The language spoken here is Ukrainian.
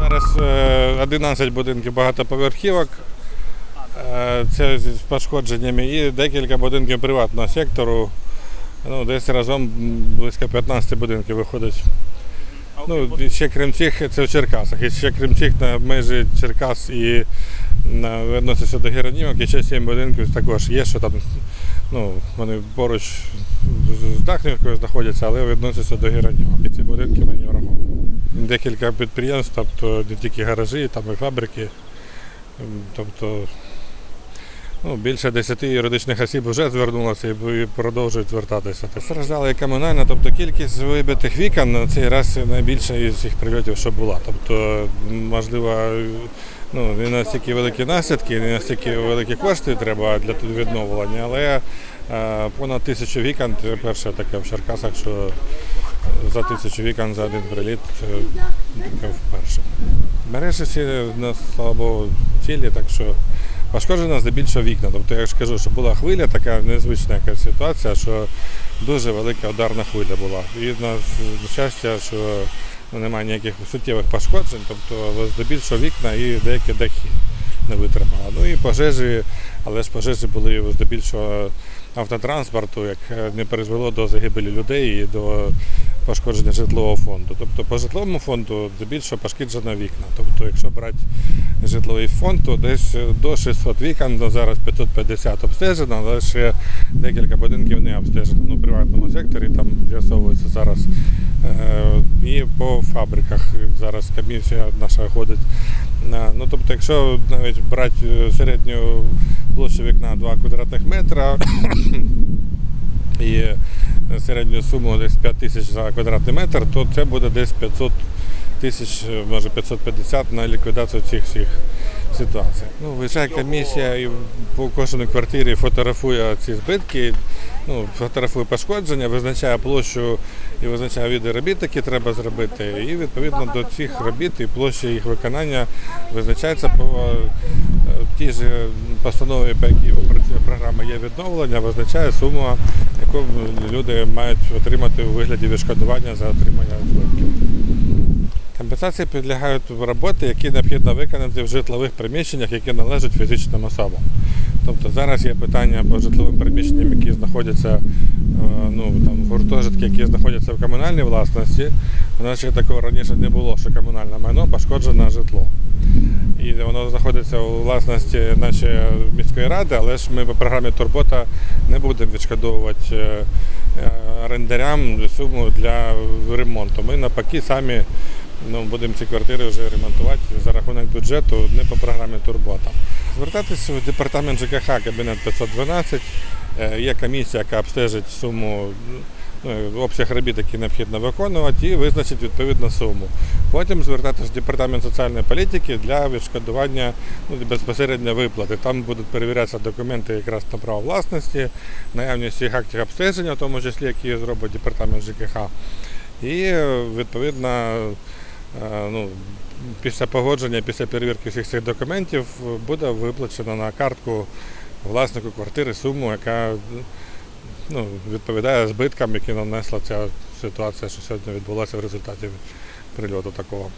Зараз е, 11 будинків багатоповерхівок. Е, Це з пошкодженнями і декілька будинків приватного сектору. Ну, десь разом близько 15 будинків виходить. Ну, і ще крім цих, це в Черкасах. І ще крім цих на межі Черкас і відноситься до Геронімок, і ще 7 будинків також є, що там ну, вони поруч з- Дахнівкою знаходяться, але відносяться до Геронімок. І ці будинки мені враховані. Декілька підприємств, тобто не тільки гаражі, там і фабрики. Тобто ну, більше 10 юридичних осіб вже звернулося і продовжують звертатися. Страждала і комунальна, тобто кількість вибитих вікон на цей раз найбільша із цих прильотів, що була. Тобто, можливо, ну, не настільки великі наслідки, не настільки великі кошти треба для відновлення, але е, понад тисячу вікон це перше таке в Черкасах, що за тисячу вікон за один приліт таке вперше. Мережі всі на слава Богу цілі, так що пошкоджено здебільшого вікна. Тобто я ж кажу, що була хвиля, така незвична якась ситуація, що дуже велика ударна хвиля була. І на щастя, що ну, немає ніяких суттєвих пошкоджень, тобто здебільшого вікна і деякі дахи не витримала. Ну і пожежі, але ж пожежі були здебільшого автотранспорту, як не призвело до загибелі людей і до пошкодження житлового фонду. Тобто по житловому фонду здебільшого пошкоджено вікна. Тобто, якщо брати житловий фонд, то десь до 600 вікон, ну, зараз 550 обстежено, але ще декілька будинків не обстежено. Ну, в приватному секторі там з'ясовується зараз. Е, І по фабриках зараз комісія наша ходить. Ну, тобто, якщо навіть брати е, середню площу вікна 2 квадратних метра і середню суму десь 5 тисяч за квадратний метр, то це буде десь 500 тисяч, е, може 550 на ліквідацію цих всіх ситуацій. Ну, виїжджає комісія і по кожній квартирі фотографує ці збитки, ну, фотографує пошкодження, визначає площу і визначає види робіт, які треба зробити. І відповідно до цих робіт і площі їх виконання визначається по е, тій ж постанові, по якій програма є відновлення, визначає суму, яку люди мають отримати у вигляді відшкодування за отримання збитків. Компенсації підлягають роботи, які необхідно виконати в житлових приміщеннях, які належать фізичним особам. Тобто зараз є питання по житловим приміщенням, які знаходяться е, ну, там, гуртожитки, які знаходяться в комунальній власності. У нас ще такого раніше не було, що комунальне майно пошкоджене житло. І воно знаходиться у власності нашої міської ради, але ж ми по програмі Турбота не будемо відшкодовувати е, е, орендарям суму для ремонту. Ми навпаки самі ну, будемо ці квартири вже ремонтувати за рахунок бюджету, не по програмі Турбота. Звертатися в департамент ЖКХ кабінет 512. Е, Є комісія, яка обстежить суму, ну, обсяг робіт, які необхідно виконувати, і визначить відповідну суму. Потім звертатися в департамент соціальної політики для відшкодування ну, безпосередньо виплати. Там будуть перевірятися документи якраз на право власності, наявність їх актів обстеження, в тому числі, які зробить департамент ЖКХ. І е, відповідно е, ну, після погодження, після перевірки всіх цих документів е, буде виплачено на картку власнику квартири суму, яка ну, відповідає збиткам, які нанесла ця ситуація, що сьогодні відбулася в результаті прильоту такого.